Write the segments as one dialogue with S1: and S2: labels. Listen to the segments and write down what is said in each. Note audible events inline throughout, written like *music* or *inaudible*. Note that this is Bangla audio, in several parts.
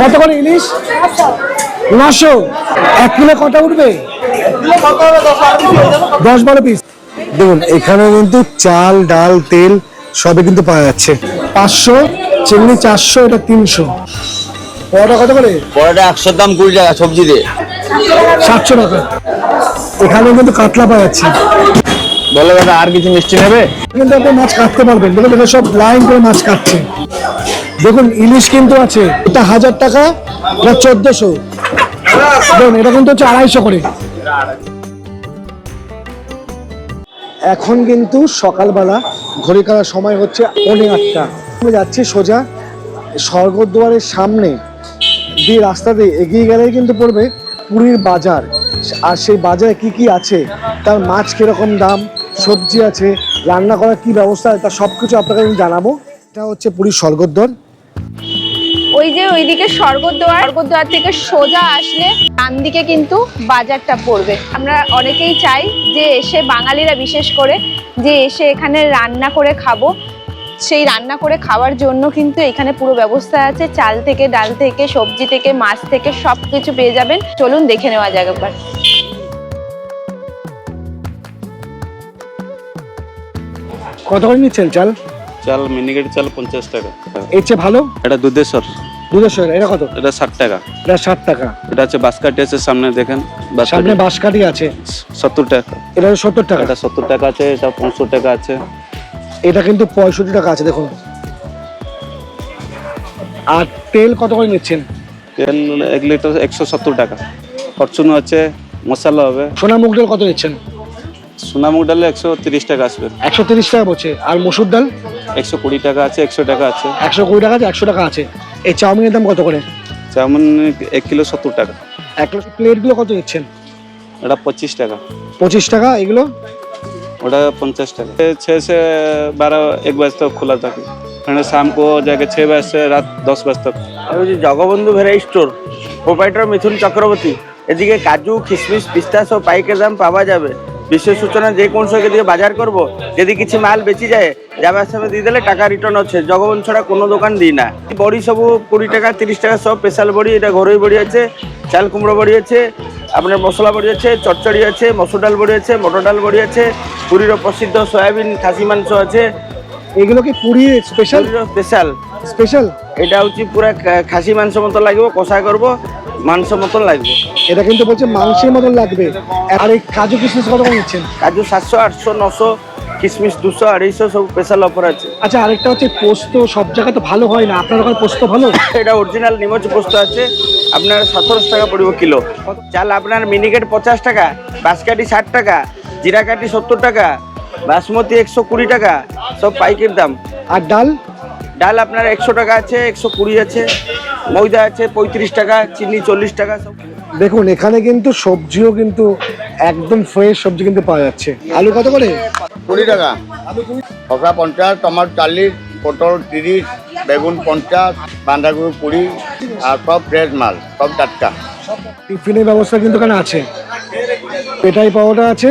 S1: কত করে ইলিশ? নশো। এক কিলো কটা উঠবে? দশ বারো পিস দেখুন এখানে কিন্তু চাল ডাল তেল সবই কিন্তু পাওয়া যাচ্ছে। পাঁচশো চিংড়ি চারশো এটা তিনশো। পরোটা কত করে?
S2: পরোটা একশোর দাম কুড়ি টাকা সবজি দিয়ে।
S1: সাতশো টাকা। এখানে কিন্তু কাতলা পাওয়া যাচ্ছে।
S2: বলো দাদা আর কিছু মিষ্টি নেবে?
S1: কিন্তু আপনি মাছ কাটতে পারবেন। দেখুন এটা সব লাইন করে মাছ কাটছে। দেখুন, ইলিশ কিন্তু আছে। এটা হাজার টাকা এটা চোদ্দশো? দেখুন, এটা কিন্তু হচ্ছে আড়াইশো করে। এখন কিন্তু সকালবেলা ঘড়ি কাটার সময় হচ্ছে পৌনে আটটা। আমি যাচ্ছি সোজা স্বর্গদ্বারের সামনে। দিয়ে রাস্তা দিয়ে এগিয়ে গেলেই কিন্তু পড়বে পুরীর বাজার। আর সেই বাজারে কি কি আছে? তার মাছ কীরকম দাম? সবজি আছে? রান্না করার কি ব্যবস্থা? তার সব কিছু আপনাকে আমি জানাব। এটা হচ্ছে পুরীর স্বর্গদ্বার।
S3: ওই যে ওইদিকে স্বর্গদ্বার স্বর্গদ্বার থেকে সোজা আসলে ডান দিকে কিন্তু বাজারটা পড়বে। আমরা অনেকেই চাই যে এসে বাঙালিরা বিশেষ করে যে এসে এখানে রান্না করে খাব। সেই রান্না করে খাওয়ার জন্য কিন্তু এখানে পুরো ব্যবস্থা আছে। চাল থেকে, ডাল থেকে, সবজি থেকে, মাছ থেকে সব কিছু পেয়ে যাবেন। চলুন দেখে নেওয়া যাক একবার।
S1: কত করে নিচ্ছেন চাল?
S4: চাল মিনিকেট চাল পঞ্চাশ টাকা।
S1: এর চেয়ে ভালো?
S4: এটা দুধেশ্বর
S1: দুশো এটা কত?
S4: এটা ষাট টাকা।
S1: এটা ষাট টাকা।
S4: এটা হচ্ছে বাসকাটি আছে সামনে দেখেন।
S1: সামনে
S4: বাসকাটি
S1: আছে।
S4: সত্তর টাকা।
S1: এটা সত্তর টাকা।
S4: এটা সত্তর টাকা আছে এটা পঁয়ষট্টি টাকা আছে।
S1: এটা কিন্তু পঁয়ষট্টি টাকা আছে দেখুন। আর তেল কত করে নিচ্ছেন?
S4: তেল এক লিটার একশো সত্তর টাকা। ফরচুন আছে মশলা হবে।
S1: সোনা মুগ ডাল কত নিচ্ছেন?
S4: সোনা মুগ ডালে একশো তিরিশ টাকা আসবে
S1: একশো তিরিশ টাকা বলছে আর মসুর ডাল
S4: একশো কুড়ি টাকা আছে একশো টাকা আছে
S1: একশো কুড়ি টাকা আছে একশো টাকা আছে এই চাউমিনের দাম কত করে
S4: চাউমিন এক কিলো সত্তর টাকা
S1: এক প্লেটগুলো কত নিচ্ছেন
S4: এটা পঁচিশ টাকা
S1: পঁচিশ টাকা এগুলো
S4: ওটা पचास टाका छः से बारह एक बजे तक खुला था फिर शाम को जाके छः बजे से रात दस बजे तक
S5: আমি হচ্ছে Jagabandhu variety store proprietor Mithun Chakraborty এদিকে কাজু কিশমিশ পিস্তা সব পাইকারি দাম পাওয়া যাবে বিশেষ সূচনা যে কোন সময় দিয়ে বাজার করব, যদি কিছু মাল বেচি যায়, যাবার সময় দিয়ে দিলে টাকা রিটার্ন আছে জগবন ছাড়া কোনো দোকান দিই না। বড়ি সবু কুড়ি টাকা, তিরিশ টাকা, সব স্পেশাল বড়ি, এটা ঘরোই বড়ি আছে, চাল কুমড়ো বড়ি আছে, আপনার মশলা বড়ি আছে, চচ্চড়ি আছে, মসুর ডাল বড়ি আছে, মটর ডাল বড়ি আছে, পুরীর প্রসিদ্ধ সয়াবিন, খাসি মাংস আছে
S1: এগুলো কি পুরী স্পেশাল
S5: স্পেশাল
S1: স্পেশাল
S5: এটা হচ্ছে পুরো খাসি মাংস মতো লাগবে কষা করব মাংস মতন লাগবে।
S1: এটা কিন্তু বলছে মাংসের মতন লাগবে। আর এই কাজু কিশমিশ কত নিচ্ছেন?
S5: কাজু সাতশো আটশো নশো কিশমিশ দুশো আড়াইশো সব স্পেশাল অফার আছে।
S1: আচ্ছা আরেকটা হচ্ছে পোস্ত সব জায়গায় তো ভালো হয় না। আপনার ওখানে পোস্ত ভালো? *laughs*
S5: এটা অরিজিনাল নিমচ পোস্ত আছে। আপনার সতেরোশো টাকা পড়বে কিলো। চাল আপনার মিনিকেট পঞ্চাশ টাকা বাঁশকাঠি ষাট টাকা জিরা কাঠি সত্তর টাকা বাসমতি একশো কুড়ি টাকা সব পাইকের দাম।
S1: আর ডাল?
S5: ডাল আপনার একশো টাকা আছে একশো কুড়ি আছে ময়দা আছে পঁয়ত্রিশ টাকা চিনি চল্লিশ টাকা সব।
S1: দেখুন এখানে কিন্তু সবজিও কিন্তু একদম ফ্রেশ সবজি কিন্তু পাওয়া যাচ্ছে। আলু কত করে?
S6: কুড়ি টাকা। শসা পঞ্চাশ টমাটো চাল্লিশ পটল তিরিশ বেগুন পঞ্চাশ বাঁধাকপি কুড়ি আর সব ফ্রেশ মাল সব টাটকা।
S1: টিফিনের ব্যবস্থা কিন্তু এখানে আছে। পেটাই পাওয়াটা আছে।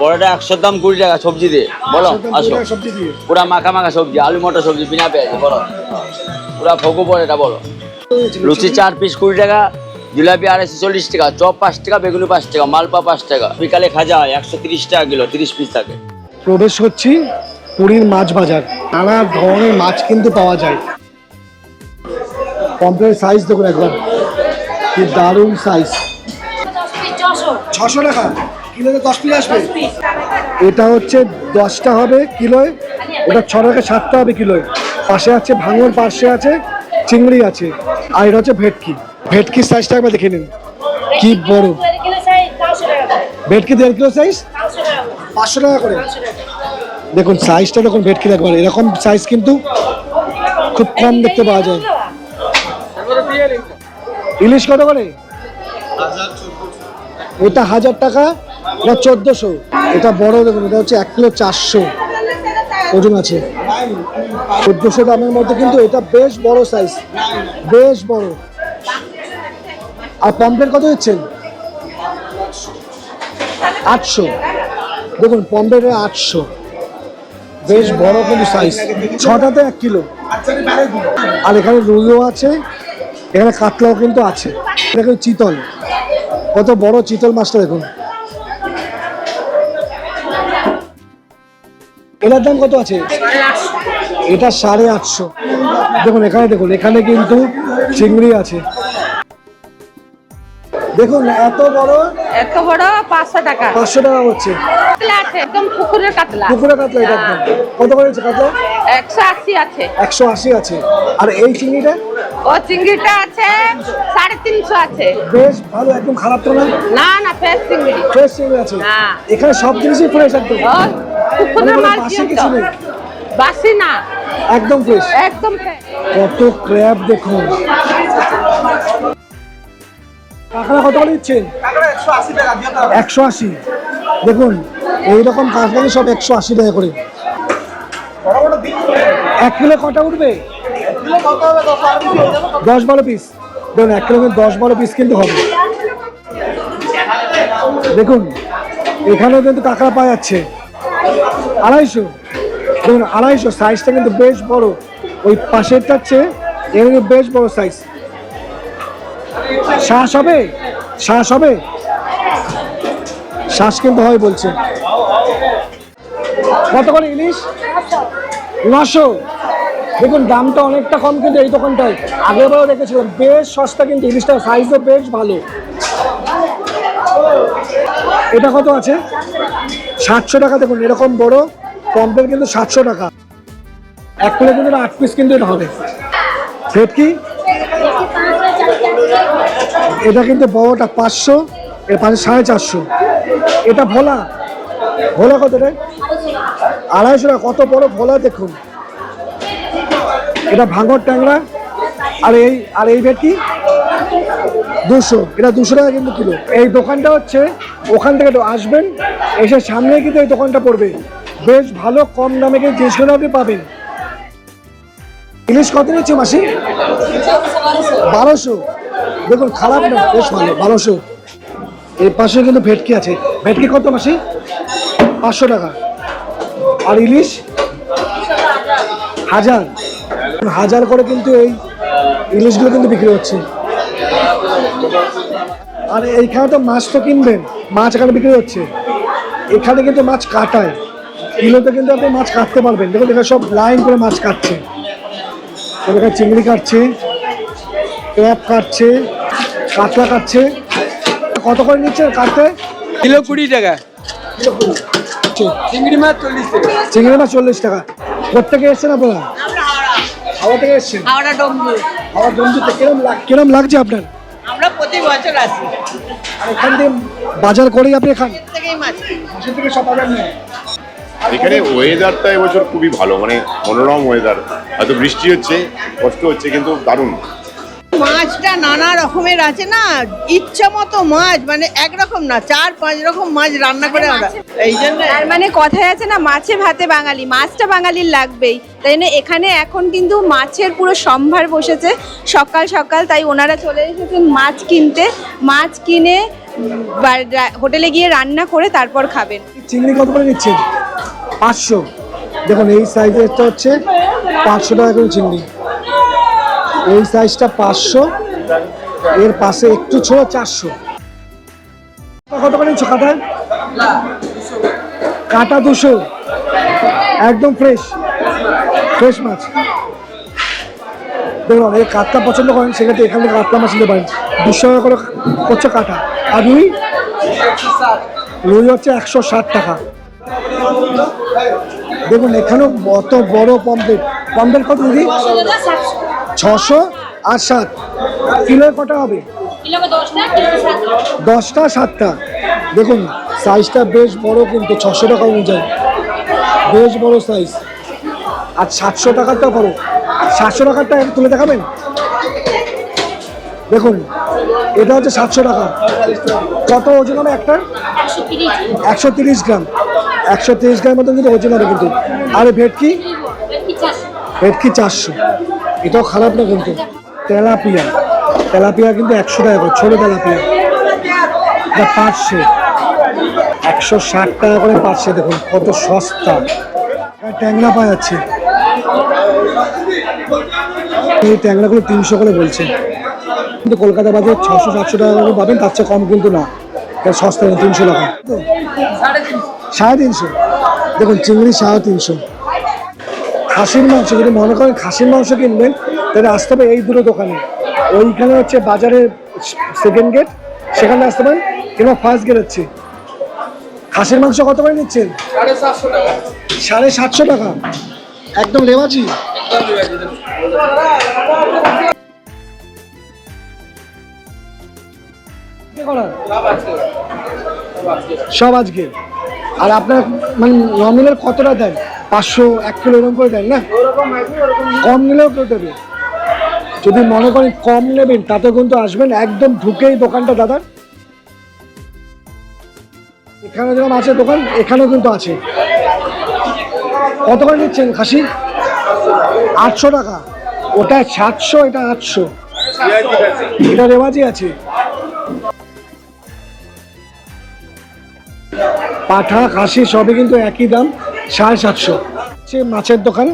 S2: বড়টা একশোর দাম কুড়ি টাকা সবজি দিয়ে। বলো আসো।
S1: সবজি
S2: পুরা মাখা মাখা সবজি আলু মটর সবজি বিনা পেঁয়াজে বলো। পুরা ফকু পড়ে এটা বলো। লুচি চার পিস কুড়ি টাকা জিলাপি আড়াইশো চল্লিশ টাকা চপ পাঁচ টাকা বেগুনি পাঁচ টাকা মালপা পাঁচ টাকা। বিকালে খাজা হয় একশো তিরিশ টাকা কিলো তিরিশ পিস থাকে।
S1: প্রবেশ করছি পুরীর মাছ বাজার। নানা ধরনের মাছ কিন্তু পাওয়া যায়। পম্পের সাইজ দেখুন একবার। কি দারুণ সাইজ ছশো টাকা। কিলোতে দশ পিস আসবে? এটা হচ্ছে দশটা হবে কিলোয় ওটা ছ টাকা সাতটা হবে কিলোয়। পাশে আছে ভাঙর পাশে আছে চিংড়ি আছে আর এটা হচ্ছে ভেটকি। ভেটকির সাইজটা একবার দেখে নিন। কি বড়। ভেটকি দেড় কিলো সাইজ পাঁচশো টাকা করে। দেখুন সাইজটা দেখুন ভেটকি দেখবেন এরকম সাইজ কিন্তু খুব কম দেখতে পাওয়া যায়। ইলিশ কত করে? ওটা হাজার টাকা। এটা চোদ্দশো। এটা বড় দেখুন, এটা হচ্ছে এক কিলো চারশো। ওজন আছে। চোদ্দশো দামের মধ্যে কিন্তু এটা বেশ বড় সাইজ বেশ বড়। আর পম্পলেট কত দিচ্ছেন? আটশো। দেখুন পম্পলেটের আটশো। বেশ বড় কিন্তু সাইজ ছটাতে এক কিলো। আর এখানে রুইও আছে। এখানে কাতলাও কিন্তু আছে। দেখুন চিতল। কত বড় চিতল মাছটা দেখুন। এটার দাম কত আছে? এটা সাড়ে আটশো। দেখুন এখানে দেখুন এখানে কিন্তু চিংড়ি আছে। দেখুন এত বড়?
S7: এত বড় পাঁচশো টাকা।
S1: পাঁচশো টাকা হচ্ছে।
S7: একদম পুকুরের কাতলা।
S1: কাতলা এটার দাম। কত করে হচ্ছে কাতলা?
S7: একশো আশি আছে।
S1: একশো আশি আছে। আর এই চিংড়িটা?
S7: ও চিংড়িটা আছে সাড়ে তিনশো আছে।
S1: বেশ ভালো একদম খারাপ তো না?
S7: না না ফ্রেশ চিংড়ি।
S1: ফ্রেশ চিংড়ি আছে। এখানে সব জিনিসই ফ্রেশ একদম। কোনো বাসি
S7: না।
S1: একদম ফ্রেশ
S7: একদম।
S1: কত ক্র্যাব দেখুন। কাঁকড়া কত করে দিচ্ছেন একশো আশি। দেখুন এইরকম কাঁকড়া সব একশো আশি টাকা করে। এক কিলো কটা উঠবে? দশ বারো পিস দেখুন এক কিলো দশ বারো পিস কিন্তু হবে। দেখুন এখানেও কিন্তু কাঁকড়া পাওয়া যাচ্ছে। আড়াইশো। দেখুন, আড়াইশো সাইজটা কিন্তু বেশ বড়। ওই পাশেরটার চেয়ে কিন্তু বেশ বড় সাইজ শ্বাস হবে? শ্বাস হবে? শ্বাস কিন্তু হয় বলছে। কত করে ইলিশ? নশো দেখুন, দামটা অনেকটা কম কিন্তু এই দোকানটায়। আগেরবারও দেখেছিলাম, বেশ সস্তা কিন্তু ইলিশটা সাইজও বেশ ভালো। এটা কত আছে? সাতশো টাকা দেখুন, এরকম বড় পম্পের কিন্তু সাতশো টাকা। এক প্লেট কিন্তু আট পিস কিন্তু এটা হবে। ভেটকি এটা কিন্তু বড়টা পাঁচশো, এর পাশে সাড়ে চারশো। এটা ভোলা। ভোলা কত রে? আড়াইশো টাকা। কত বড় ভোলা দেখুন। এটা ভাঙর ট্যাংরা। আর এই আর এই ভেটকি দুশো, এটা দুশো টাকা কিন্তু কিলো। এই দোকানটা হচ্ছে, ওখান থেকে একটু আসবেন, এসে সামনে কিন্তু এই দোকানটা পড়বে। বেশ ভালো কম দামে কিন্তু জিনিসগুলো আপনি পাবেন। ইলিশ কত নিচ্ছে মাসি? বারোশো। দেখুন, খারাপ না, বেশ ভালো, বারোশো। এর পাশে কিন্তু ভেটকি আছে। ভেটকি কত মাসি? পাঁচশো টাকা। আর ইলিশ? হাজার। হাজার করে কিন্তু এই ইলিশগুলো কিন্তু বিক্রি হচ্ছে। আর এইখানে তো মাছ তো কিনবেন মাছ এখানে বিক্রি হচ্ছে। এখানে কিন্তু মাছ কাটায়। কিলোতে কিন্তু আপনি মাছ কাটতে পারবেন। দেখুন এখানে সব লাইন করে মাছ কাটছে। এখানে চিংড়ি কাটছে ক্র্যাব কাটছে কাতলা কাটছে। কত করে নিচ্ছে কাটতে?
S5: কিলো কুড়ি টাকা। চিংড়ি মাছ চল্লিশ টাকা।
S1: চিংড়ি মাছ চল্লিশ টাকা। কোথেকে এসছেন আপনারা? হাওড়া। থেকে এসছেন?
S7: হাওড়া ডম্বু
S1: হাওড়া বন্ধুতে কিরম লাগ কিরম লাগছে আপনার?
S7: প্রতি বছর আসি।
S1: আর এখান থেকে বাজার করেই আপনি খান?
S7: থেকেই মাছ
S1: মাসের থেকে সব বাজার নেই
S8: এখানে ওয়েদারটা এবছর খুবই ভালো মানে মনোরম ওয়েদার হয়তো বৃষ্টি হচ্ছে কষ্ট হচ্ছে কিন্তু দারুণ।
S9: মাছটা নানা রকমের আছে না ইচ্ছা মতো মাছ মানে একরকম না চার পাঁচ রকম মাছ রান্না করে আমরা এই জন্য
S3: তার মানে কথায় আছে না মাছে ভাতে বাঙালি মাছটা বাঙালির লাগবেই। তাই জন্য এখানে এখন কিন্তু মাছের পুরো সম্ভার বসেছে। সকাল সকাল তাই ওনারা চলে এসেছেন মাছ কিনতে। মাছ কিনে হোটেলে গিয়ে রান্না করে তারপর খাবেন।
S1: চিংড়ি কত করে নিচ্ছেন? পাঁচশো। দেখুন এই সাইজেরটা হচ্ছে পাঁচশো টাকা করে চিংড়ি। এই সাইজটা পাঁচশো, এর পাশে একটু ছোট চারশো। কত করে নিচ্ছ কাটা কাটা দুশো। একদম ফ্রেশ ফ্রেশ মাছ। দেখুন, এই কাতলা পছন্দ করেন, সেক্ষেত্রে এখান থেকে কাতলা মাছ নিতে পারেন। দুশো টাকা করে হচ্ছে কাটা। আর রুই? রুই হচ্ছে একশো ষাট টাকা। দেখুন, এখানেও অত বড় পম্পলেট পম্পলেট কত দিদি? ছশো আর সাত। কিলোয় কটা হবে? দশটা সাতটা। দেখুন সাইজটা বেশ বড় কিন্তু ছশো টাকা অনুযায়ী। বেশ বড় সাইজ আর সাতশো টাকারটা বড় সাতশো টাকারটা তুলে দেখাবেন? দেখুন এটা হচ্ছে সাতশো টাকা। কত ওজন হবে একটা একশো তিরিশ। গ্রাম। একশো তিরিশ গ্রাম মতন কিন্তু ওজন হবে কিন্তু। আর ভেটকি? ভেটকি চারশো। এটাও খারাপ না কিন্তু? তেলাপিয়া। তেলাপিয়া কিন্তু একশো টাকা করে, ছোটো তেলাপিয়া। এটা পাঁচশো একশো ষাট টাকা করে পাঁচশো দেখুন, কত সস্তা। ট্যাংরা পাওয়া যাচ্ছে। এই ট্যাংরাগুলো তিনশো করে বলছে। কিন্তু কলকাতা বাজারে ছশো, সাতশো টাকা করে পাবেন, তার চেয়ে কম কিন্তু না। সস্তা, তিনশো টাকা? সাড়ে তিনশো। দেখুন, চিংড়ি সাড়ে তিনশো। খাসির মাংস, যদি মনে করেন খাসির মাংস কিনবেন, তাহলে আসতে হবে এই দুটো দোকানে। ওইখানে হচ্ছে বাজারের সেকেন্ড গেট সেখানে আসতে পারেন কিংবা ফার্স্ট গেট হচ্ছে। খাসির মাংস কত করে নিচ্ছেন? সাড়ে সাতশো টাকা। একদম লেবাজি? সব আজকে। আর আপনার মানে নমিনাল কতটা দেন পাঁচশো এক কিলো এরকম করে দেন না? কম নিলেও কেউ দেবে। যদি মনে করেন কম নেবেন তাতে কিন্তু আসবেন। একদম ঢুকেই দোকানটা দাদার এখানে যেরকম আছে দোকান, এখানেও কিন্তু আছে। কত করে নিচ্ছেন খাসি? আটশো টাকা। ওটা সাতশো, এটা আটশো। এটা রেওয়াজি আছে। পাঠা, খাসি সবই কিন্তু একই দাম। সাড়ে সাতশো। হচ্ছে মাছের দোকান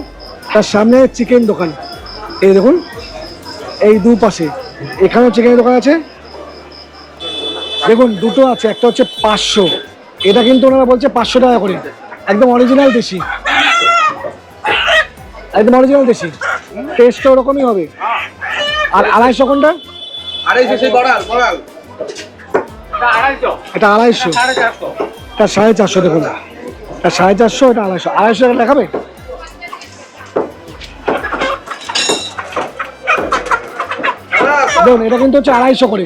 S1: তার সামনে চিকেন দোকান। এই দেখুন এই দু পাশে। এখানেও চিকেনের দোকান আছে। দেখুন দুটো আছে একটা হচ্ছে পাঁচশো। এটা কিন্তু ওনারা বলছে পাঁচশো টাকা করে। একদম অরিজিনাল দেশি। একদম অরিজিনাল দেশি। টেস্টটা ওরকমই হবে। আর আড়াইশো কোনটা? এটা আড়াইশো। এটা সাড়ে চারশো দেখুন। সাড়ে চারশো, এটা আড়াইশো। আড়াইশো টাকা দেখাবে দেখুন, এটা কিন্তু হচ্ছে আড়াইশো করে।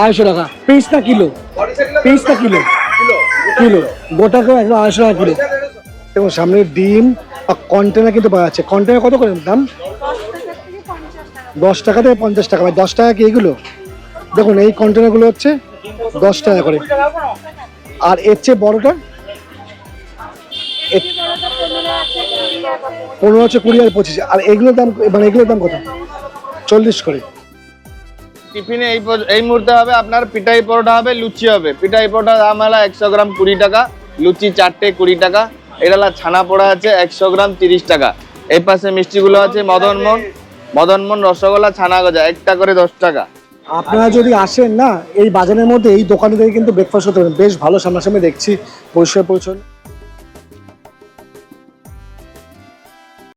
S1: আড়াইশো টাকা। পিস না কিলো? পিস না কিলো? কিলো। গোটা করে একদম আড়াইশো টাকা কিলো। দেখুন, সামনে ডিম আর কন্টেনার কিন্তু পাওয়া যাচ্ছে। কন্টেনার কত করে দাম? দশ টাকা থেকে পঞ্চাশ টাকা। ভাই, দশ টাকা কি এইগুলো দেখুন, এই কন্টেনারগুলো হচ্ছে দশ টাকা করে। আর এর চেয়ে বড়টা? পনেরো হচ্ছে কুড়ি আর পঁচিশ। আর এগুলোর দাম মানে এগুলোর দাম কত? চল্লিশ করে।
S5: টিফিনে এই এই মুহূর্তে হবে আপনার পিঠাই পরোটা হবে লুচি হবে। পিঠাই পরোটা দাম হলো একশো গ্রাম কুড়ি টাকা লুচি চারটে কুড়ি টাকা। এটা ছানা পোড়া আছে একশো গ্রাম তিরিশ টাকা। এই পাশে মিষ্টিগুলো আছে মদনমোহন মদনমোহন রসগোল্লা ছানা গজা একটা করে দশ টাকা।
S1: আপনারা যদি আসেন না এই বাজারের মধ্যে এই দোকানে থেকে কিন্তু ব্রেকফাস্ট হতে পারেন। বেশ ভালো সামনাসামনি দেখছি পরিষ্কার পরিচ্ছন্ন।